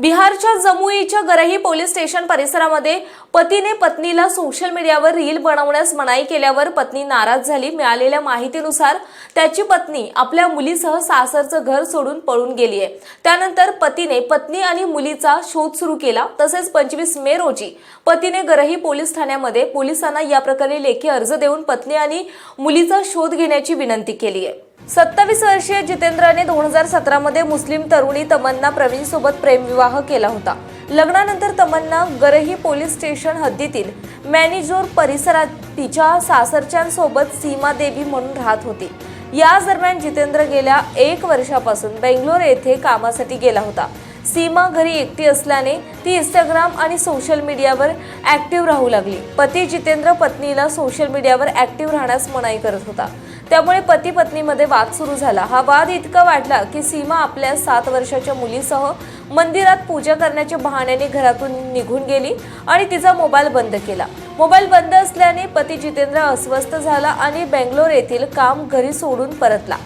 बिहारच्या जमुईच्या Garhi police station परिसरामध्ये पतीने पत्नीला सोशल मीडियावर रील बनवण्यास मनाई केल्यावर पत्नी नाराज झाली. मिळालेल्या माहितीनुसार त्याची पत्नी आपल्या मुलीसह सासरचं घर सोडून पळून गेली आहे. त्यानंतर पतीने पत्नी आणि मुलीचा शोध सुरू केला. तसेच पंचवीस मे रोजी पतीने गरही पोलीस ठाण्यामध्ये पोलिसांना या प्रकारे लेखी अर्ज देऊन पत्नी आणि मुलीचा शोध घेण्याची विनंती केली आहे. सत्तावीस वर्षीय जितेंद्रने दोन हजार सतरामध्ये मुस्लिम तरुणी तमन्ना प्रवीणसोबत प्रेमविवाह केला होता. लग्नानंतर तमन्ना गरही पोलीस स्टेशन हद्दीतील मॅनेजोर परिसरात तिच्या सासरच्यांसोबत सीमा देवी म्हणून राहत होती. याच दरम्यान जितेंद्र गेल्या एक वर्षापासून बेंगलोर येथे कामासाठी गेला होता. सीमा घरी एकटी असल्याने ती इंस्टाग्राम आणि सोशल मीडियावर ॲक्टिव्ह राहू लागली. पती जितेंद्र पत्नीला सोशल मीडियावर ॲक्टिव्ह राहण्यास मनाई करत होता. त्यामुळे पती पत्नीमध्ये वाद सुरू झाला. हा वाद इतका वाढला की सीमा आपल्या सात वर्षाच्या मुलीसह मंदिरात पूजा करण्याच्या बहाण्याने घरातून निघून गेली आणि तिचा मोबाईल बंद केला. मोबाईल बंद असल्याने पती जितेंद्र अस्वस्थ झाला आणि बेंगलोर येथील काम घरी सोडून परतला.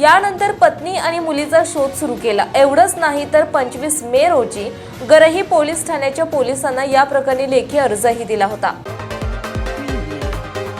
यानंतर पत्नी आणि मुलीचा शोध सुरू केला. एवढंच नाही तर पंचवीस मे रोजी गरही पोलीस ठाण्याच्या पोलिसांना या प्रकरणी लेखी अर्जही दिला होता.